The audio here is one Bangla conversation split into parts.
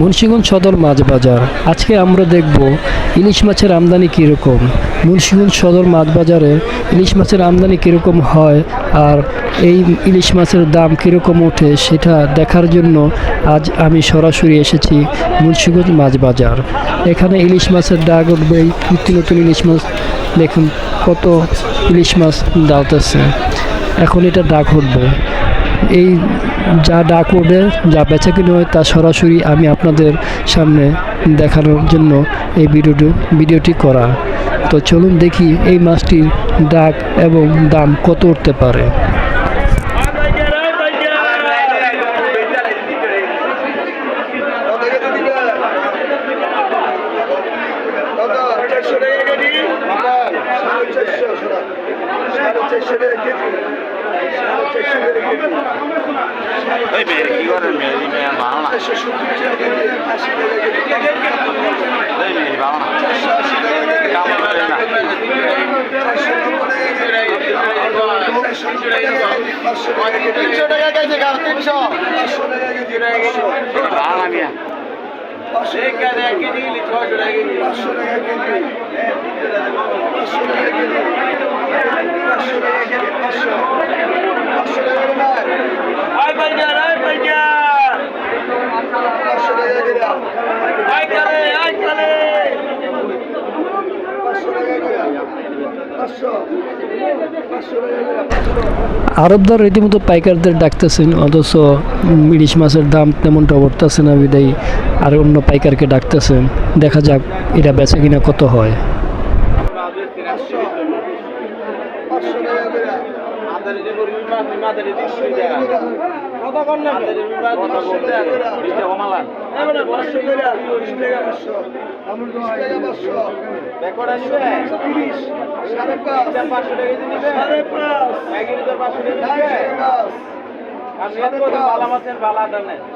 মুন্সিগঞ্জ সদর মাছ বাজার আজকে আমরা দেখব ইলিশ মাছের আমদানি কীরকম। মুন্সিগঞ্জ সদর মাছ বাজারে ইলিশ মাছের আমদানি কীরকম হয় আর এই ইলিশ মাছের দাম কীরকম ওঠে সেটা দেখার জন্য আজ আমি সরাসরি এসেছি মুন্সিগঞ্জ মাছ বাজার এখানে ইলিশ মাছের ডাক উঠবে, নিত্য নতুন ইলিশ মাছ, দেখুন কত ইলিশ মাছ দাওতেছে এখন এটা ডাক উঠবে। এই যা ডাক ওঠে যা বেচা কিনে হয় তা সরাসরি আমি আপনাদের সামনে দেখানোর জন্য এই ভিডিওটি ভিডিওটি করা। তো চলুন দেখি এই মাছটির ডাক এবং দাম কত উঠতে পারে। মেয়ের মেয়ের ভালো না ওই মেয়ের ভালো না কাম করে না তিনশো টাকা গাছ তিনশো ভালো না মিয়া আয় আরবদার রীতিমতো পাইকারদের ডাকতেছেন, অথচ ইলিশ মাছের দাম তেমনটা উঠতেছে না বিদায়ী, আর অন্য পাইকারকে ডাকতেছেন। দেখা যাক এটা বেচা কিনা কত হয়।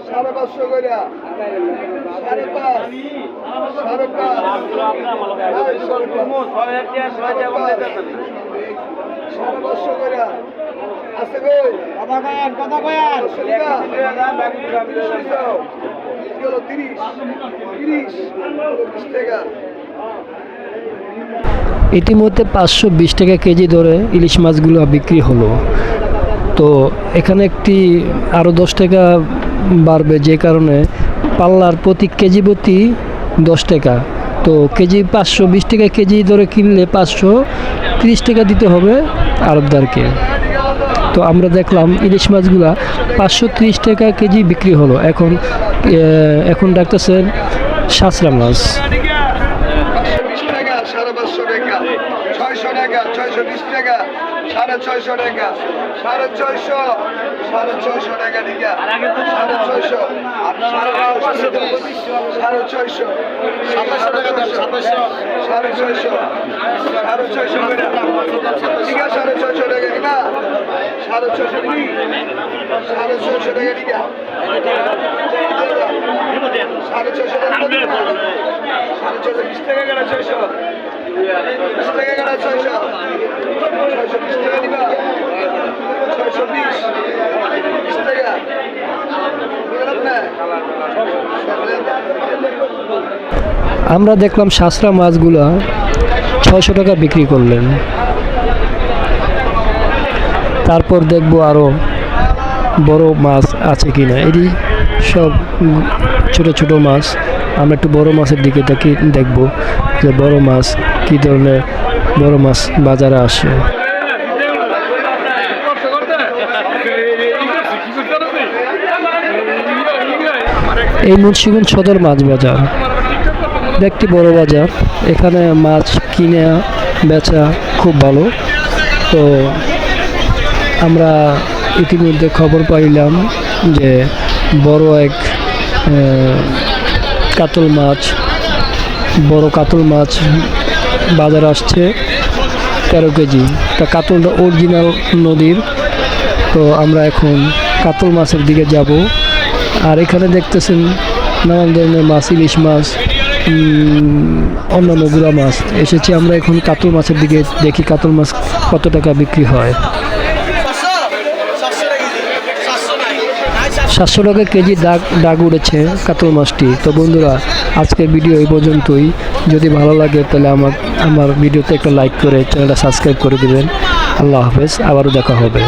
সাড়ে পাঁচশো করে সাড়ে পাঁচ। সাড়ে পাঁচ। সাড়ে পাঁচশো করে। আছে গো ইতিমধ্যে পাঁচশো বিশ টাকা কেজি ধরে ইলিশ মাছগুলো বিক্রি হলো। তো এখানে একটি আরও দশ টাকা বাড়বে যে কারণে পাল্লার প্রতি কেজি প্রতি দশ টাকা। তো কেজি পাঁচশো বিশ টাকা কেজি ধরে কিনলে পাঁচশো তিরিশ টাকা দিতে হবে আরবদারকে। তো আমরা দেখলাম ইলিশ মাছগুলা পাঁচশো টাকা কেজি বিক্রি হলো এখন এখন ডাকতেছেন সাঁচরা মাছ টাকা সাড়ে টাকা ছয়শো টাকা টাকা সাড়ে ছয়শো টাকা সাড়ে ছয়শো টাকা টিকা সাড়ে ছয়শো সাড়ে ছয়শো টাকা সাড়ে ছয়শো সাড়ে ছয়শো ঠিক আছে সাড়ে ছয়শো টাকা সাড়ে সাড়ে ছয়শো আমরা দেখলাম সাঁচরা মাছগুলা ছয়শো টাকা বিক্রি করলেন। তারপর দেখব আরও বড় মাছ আছে কিনা। এটি সব ছোট ছোট মাছ। আমরা একটু বড় মাছের দিকে দেখি, দেখব যে বড় মাছ কী ধরনের বড় মাছ বাজারে আসে। এই মুন্সিগঞ্জ সদর মাছ বাজার। একটি বড় বাজার। এখানে মাছ কিনে, বেচা খুব ভালো। তো আমরা ইতিমধ্যে খবর পাইলাম যে বড় এক কাতল মাছ, বড় কাতল মাছ বাজার আসছে তেরো কেজি। তা কাতলটা অরিজিনাল নদীর, তো আমরা এখন কাতল মাছের দিকে যাব। আর এখানে দেখতেছেন নানান ধরনের মাছ, ইলিশ মাছ অন্যান্য গুড়া মাছ এসেছি। আমরা এখন কাতল মাছের দিকে দেখি কাতল মাছ কত টাকা বিক্রি হয়। সাতশো টাকা কেজি দাগ দাগ উঠেছে কাতল মাছটি। তো বন্ধুরা, আজকের ভিডিও এই পর্যন্তই। যদি ভালো লাগে তাহলে আমার আমার ভিডিওতে একটা লাইক করে চ্যানেলটা সাবস্ক্রাইব করে দেবেন। আল্লাহ হাফেজ, আবারও দেখা হবে।